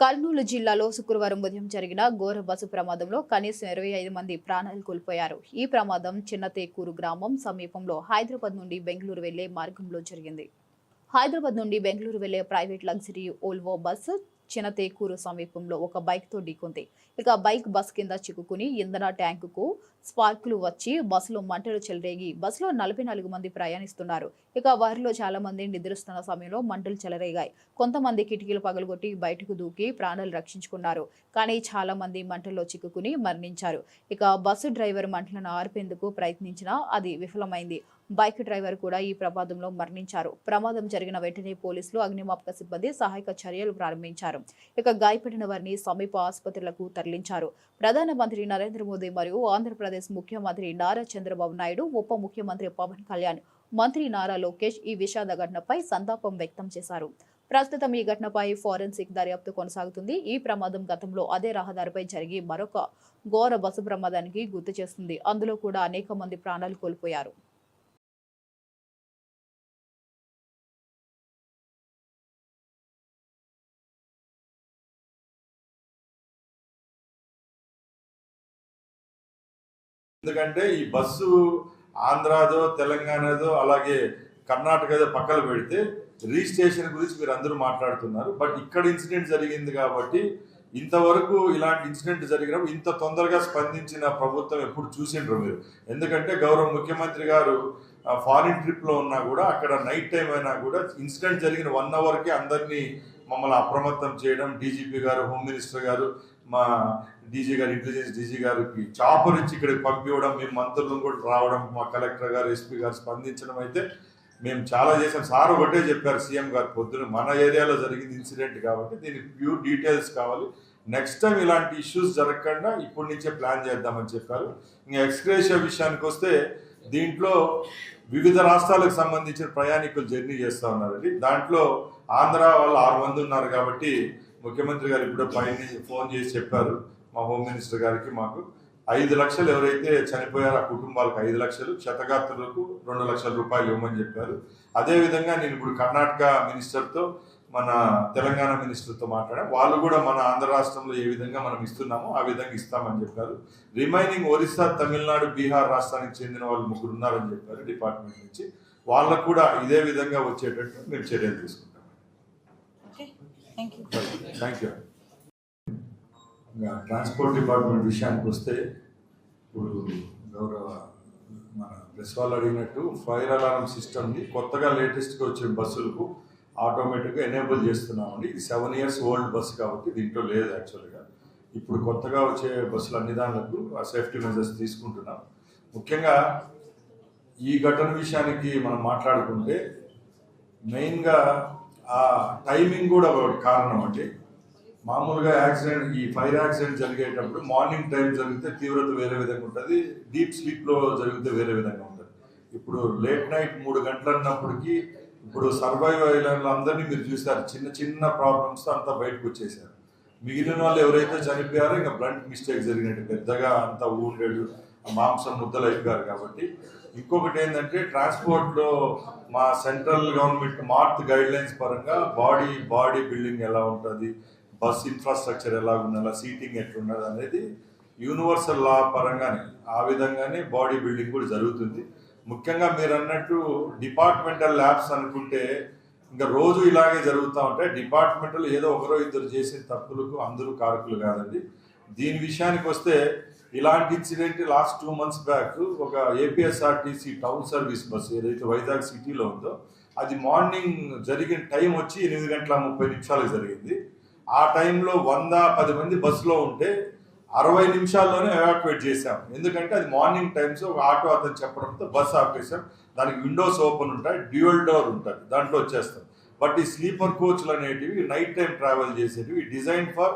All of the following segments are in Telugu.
కర్నూలు జిల్లాలో శుక్రవారం ఉదయం జరిగిన ఘోర బస్సు ప్రమాదంలో కనీసం ఇరవై ఐదు మంది ప్రాణాలు కోల్పోయారు. ఈ ప్రమాదం చిన్నతేకూరు గ్రామం సమీపంలో హైదరాబాద్ నుండి బెంగళూరు వెళ్ళే మార్గంలో జరిగింది. హైదరాబాద్ నుండి బెంగళూరు వెళ్ళే private luxury Volvo bus Chinatekuru సమీపంలో ఒక బైక్తో ఢీకొంది. ఇక బైక్ బస్ కింద చిక్కుకుని ఇంధన ట్యాంకుకు స్పార్కులు వచ్చి బస్సులో మంటలు చెలరేగి బస్సులో నలభై నాలుగు మంది ప్రయాణిస్తున్నారు. ఇక వారిలో చాలా మంది నిద్రిస్తున్న సమయంలో మంటలు చెలరేగాయి. కొంతమంది కిటికీలు పగలగొట్టి బయటకు దూకి ప్రాణాలు రక్షించుకున్నారు. కానీ చాలా మంది మంటల్లో చిక్కుకుని మరణించారు. ఇక బస్సు డ్రైవర్ మంటలను ఆర్పేందుకు ప్రయత్నించినా అది విఫలమైంది. బైక్ డ్రైవర్ కూడా ఈ ప్రమాదంలో మరణించారు. ప్రమాదం జరిగిన వెంటనే పోలీసులు అగ్నిమాపక సిబ్బంది సహాయక చర్యలు ప్రారంభించారు. ఇక గాయపడిన వారిని సమీప ఆసుపత్రులకు తరలించారు. ప్రధానమంత్రి నరేంద్ర మోదీ మరియు ఆంధ్రప్రదేశ్ ముఖ్యమంత్రి నారా చంద్రబాబు నాయుడు ఉప ముఖ్యమంత్రి పవన్ కళ్యాణ్ మంత్రి నారా లోకేష్ ఈ విషాద ఘటనపై సంతాపం వ్యక్తం చేశారు. ప్రస్తుతం ఈ ఘటనపై ఫోరెన్సిక్ దర్యాప్తు కొనసాగుతుంది. ఈ ప్రమాదం గతంలో అదే రహదారిపై జరిగి మరొక ఘోర బస్సు ప్రమాదానికి గుర్తు చేస్తుంది. అందులో కూడా అనేక మంది ప్రాణాలు కోల్పోయారు. ఎందుకంటే ఈ బస్సు ఆంధ్రాదో తెలంగాణదో అలాగే కర్ణాటకదో పక్కన పెడితే రిజిస్ట్రేషన్ గురించి మీరు అందరూ మాట్లాడుతున్నారు. బట్ ఇక్కడ ఇన్సిడెంట్ జరిగింది కాబట్టి ఇంతవరకు ఇలాంటి ఇన్సిడెంట్ జరిగినప్పుడు ఇంత తొందరగా స్పందించిన ప్రభుత్వం ఎప్పుడు చూసిండ్రు మీరు. ఎందుకంటే గౌరవ ముఖ్యమంత్రి గారు ఫారిన్ ట్రిప్లో ఉన్నా కూడా అక్కడ నైట్ టైం అయినా కూడా ఇన్సిడెంట్ జరిగిన వన్ అవర్కి అందరినీ మమ్మల్ని అప్రమత్తం చేయడం డీజీపీ గారు హోమ్ మినిస్టర్ గారు మా డీజీ గారు ఇంటెలిజెన్స్ డీజీ గారికి చాపర్ ఇచ్చి ఇక్కడికి పంపించడం మేము మంత్రులను కూడా రావడం మా కలెక్టర్ గారు ఎస్పీ గారు స్పందించడం అయితే మేము చాలా చేసాం సార్ ఒకటే చెప్పారు సీఎం గారు పొద్దున మన ఏరియాలో జరిగింది ఇన్సిడెంట్ కాబట్టి దీనికి ప్యూర్ డీటెయిల్స్ కావాలి. నెక్స్ట్ టైం ఇలాంటి ఇష్యూస్ జరగకుండా ఇప్పటి నుంచే ప్లాన్ చేద్దామని చెప్పారు. ఇంకా ఎక్స్గ్రేషియా విషయానికి వస్తే దీంట్లో వివిధ రాష్ట్రాలకు సంబంధించిన ప్రయాణికులు జర్నీ చేస్తూ ఉన్నారండి. దాంట్లో ఆంధ్ర వాళ్ళు ఆరు మంది ఉన్నారు కాబట్టి ముఖ్యమంత్రి గారు ఇప్పుడు పైన ఫోన్ చేసి చెప్పారు. మా హోమ్ మినిస్టర్ గారికి మాకు ఐదు లక్షలు ఎవరైతే చనిపోయారో ఆ కుటుంబాలకు ఐదు లక్షలు క్షతగాత్రులకు రెండు లక్షల రూపాయలు ఇవ్వమని చెప్పారు. అదేవిధంగా నేను ఇప్పుడు కర్ణాటక మినిస్టర్తో మన తెలంగాణ మినిస్టర్తో మాట్లాడాం. వాళ్ళు కూడా మన ఆంధ్ర రాష్ట్రంలో ఏ విధంగా మనం ఇస్తున్నామో ఆ విధంగా ఇస్తామని చెప్పారు. రిమైనింగ్ ఒరిస్సా తమిళనాడు బీహార్ రాష్ట్రానికి చెందిన వాళ్ళు ముగ్గురు ఉన్నారని చెప్పారు డిపార్ట్మెంట్ నుంచి. వాళ్ళకు కూడా ఇదే విధంగా వచ్చేటట్టు మేము చర్యలు తీసుకుంటాం thank you thank you transport department విషయానికి వస్తే ఇప్పుడు గౌరవ మన ప్రెస్ వాళ్ళు అడిగినట్టు ఫైర్ అలారం సిస్టమ్ని కొత్తగా లేటెస్ట్గా వచ్చే బస్సులకు ఆటోమేటిక్గా ఎనేబుల్ చేస్తున్నామండి. ఇది సెవెన్ ఇయర్స్ ఓల్డ్ బస్సు కాబట్టి దీంట్లో లేదు యాక్చువల్గా. ఇప్పుడు కొత్తగా వచ్చే బస్సులు అన్ని దానిలకు ఆ సేఫ్టీ మెజర్స్ తీసుకుంటున్నాం. ముఖ్యంగా ఈ ఘటన విషయానికి మనం మాట్లాడుకుంటే మెయిన్గా ఆ టైమింగ్ కూడా ఒక కారణం అండి మామూలుగా యాక్సిడెంట్ ఈ ఫైర్ యాక్సిడెంట్ జరిగేటప్పుడు మార్నింగ్ టైం జరిగితే తీవ్రత వేరే విధంగా ఉంటుంది డీప్ స్లీప్లో జరిగితే వేరే విధంగా ఉంటుంది. ఇప్పుడు లేట్ నైట్ మూడు గంటలు అన్నప్పటికీ ఇప్పుడు సర్వైవ్ ఐలాండ్లో అందరినీ మీరు చూసారు చిన్న చిన్న ప్రాబ్లమ్స్ అంతా బయటకు వచ్చేసారు మిగిలిన వాళ్ళు ఎవరైతే చనిపోయారో ఇంకా బ్లంట్ మిస్టేక్ జరిగినట్టు పెద్దగా అంతా ఊండేడు మాంసం ముద్దలు అయిపోయారు కాబట్టి. ఇంకొకటి ఏంటంటే ట్రాన్స్పోర్ట్లో మా సెంట్రల్ గవర్నమెంట్ మార్త్ గైడ్ లైన్స్ పరంగా బాడీ బాడీ బిల్డింగ్ ఎలా ఉంటుంది బస్ ఇన్ఫ్రాస్ట్రక్చర్ ఎలా ఉండాలి సీటింగ్ ఎట్లున్నది అనేది యూనివర్సల్ లా పరంగానే ఆ విధంగానే బాడీ బిల్డింగ్ కూడా జరుగుతుంది. ముఖ్యంగా మీరు అన్నట్టు డిపార్ట్మెంటల్ ల్యాబ్స్ అనుకుంటే ఇంకా రోజు ఇలాగే జరుగుతూ ఉంటాయి డిపార్ట్మెంటల్ ఏదో ఒకరో ఇద్దరు చేసిన తప్పులకు అందరూ కారకులు కాదండి. దీని విషయానికి వస్తే ఇలాంటి incident last two months back ఒక ఏపీఎస్ఆర్టీసీ టౌన్ సర్వీస్ బస్సు ఏదైతే వైజాగ్ సిటీలో ఉందో అది మార్నింగ్ జరిగిన టైం వచ్చి ఎనిమిది గంటల ముప్పై నిమిషాలకు జరిగింది. ఆ టైంలో వంద పది మంది బస్సులో ఉంటే అరవై నిమిషాల్లోనే ఎవాక్యువేట్ చేశాం. ఎందుకంటే అది మార్నింగ్ టైమ్స్ ఒక ఆటో అతను చెప్పడంతో బస్ ఆపేసాం దానికి విండోస్ ఓపెన్ ఉంటాయి డ్యూయల్ డోర్ ఉంటుంది దాంట్లో వచ్చేస్తాం. బట్ ఈ స్లీపర్ కోచ్లు అనేటివి నైట్ టైం ట్రావెల్ చేసేటివి డిజైన్ ఫర్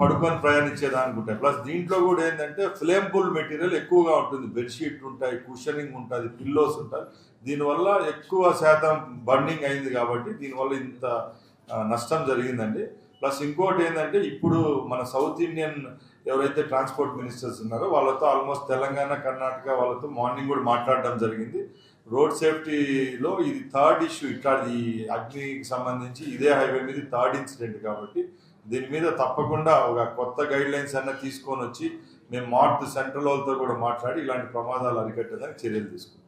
పడుకొని ప్రయాణించేదానికి ఉంటాయి. ప్లస్ దీంట్లో కూడా ఏంటంటే ఫ్లేమబుల్ మెటీరియల్ ఎక్కువగా ఉంటుంది. బెడ్షీట్ ఉంటాయి కుషనింగ్ ఉంటుంది పిల్లోస్ ఉంటాయి. దీనివల్ల ఎక్కువ శాతం బర్నింగ్ అయింది కాబట్టి దీనివల్ల ఇంత నష్టం జరిగిందండి. ప్లస్ ఇంకోటి ఏంటంటే ఇప్పుడు మన సౌత్ ఇండియన్ ఎవరైతే ట్రాన్స్పోర్ట్ మినిస్టర్స్ ఉన్నారో వాళ్ళతో ఆల్మోస్ట్ తెలంగాణ కర్ణాటక వాళ్ళతో మార్నింగ్ కూడా మాట్లాడడం జరిగింది. రోడ్ సేఫ్టీలో ఇది థర్డ్ ఇష్యూ. ఇట్లా ఈ అగ్నికి సంబంధించి ఇదే హైవే మీద థర్డ్ ఇన్సిడెంట్ కాబట్టి దీని మీద తప్పకుండా ఒక కొత్త గైడ్ లైన్స్ అన్న తీసుకొని వచ్చి మేము మార్ట్ సెంట్రల్ వాళ్ళతో కూడా మాట్లాడి ఇలాంటి ప్రమాదాలు అరికట్టడానికి చర్యలు తీసుకుంటాం.